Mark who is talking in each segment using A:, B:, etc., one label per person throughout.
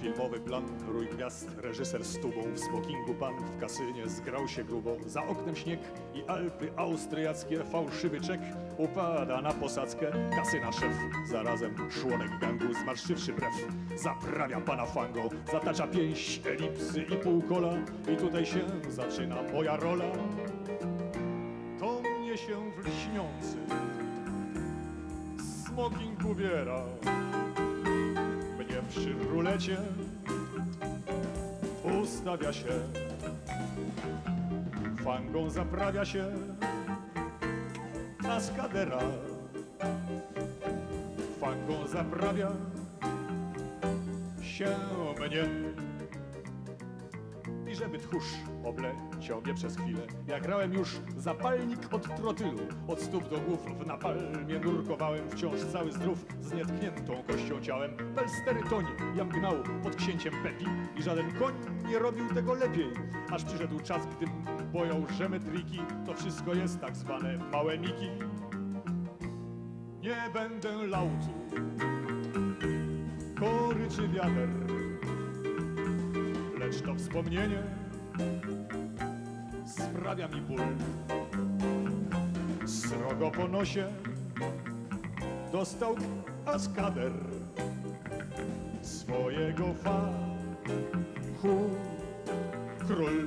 A: Filmowy plan, rój gwiazd, reżyser z tubą W smokingu pan w kasynie zgrał się grubo. Za oknem śnieg i Alpy austriackie Fałszywy czek upada na posadzkę. Kasyna szef, zarazem członek gangu Zmarszczywszy brew, zaprawia pana fango. Zatacza pięść, elipsy i półkola I tutaj się zaczyna moja rola. To mnie się w lśniący Smoking ubiera przy rulecie ustawia się, fangą zaprawia się kaskadera. Fangą zaprawia się mnie. I żeby tchórz obleciał mnie przez chwilę, ja grałem już zapalnik od trotylu. Od stóp do głów w napalmie nurkowałem, wciąż cały zdrów, z nietkniętą kością ciałem. Belstery tonie, jam gnał pod księciem Pepi i żaden koń nie robił tego lepiej. Aż przyszedł czas, gdym boją, że metriki to wszystko jest tak zwane małe miki. Nie będę lautu, kory czy wiader, lecz to wspomnienie sprawia mi ból. Srogo po nosie dostał kaskader swojego fachu król.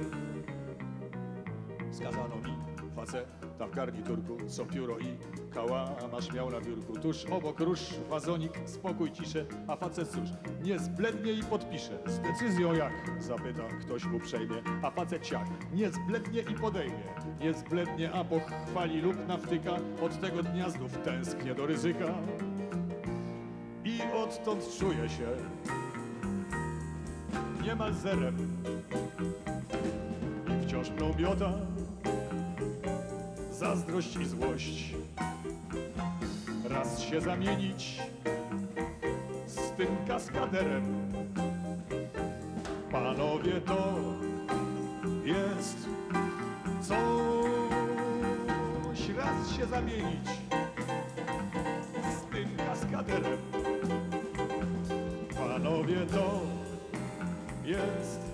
A: Skazano mi faceta w garniturku, co pióro i kałamarz miał na biurku. Tuż obok róż, wazonik, spokój, ciszę, a facet cóż, nie zblednie i podpisze. Z decyzją jak? Zapyta ktoś uprzejmie, a facet ciach, nie zblednie i podejmie. Nie zblednie, a pochwali lub nawtyka, od tego dnia znów tęsknię do ryzyka. I odtąd czuję się niemal zerem i wciąż mną miota zazdrość i złość. Raz się zamienić z tym kaskaderem. Panowie, to jest coś. Raz się zamienić z tym kaskaderem. Panowie, to jest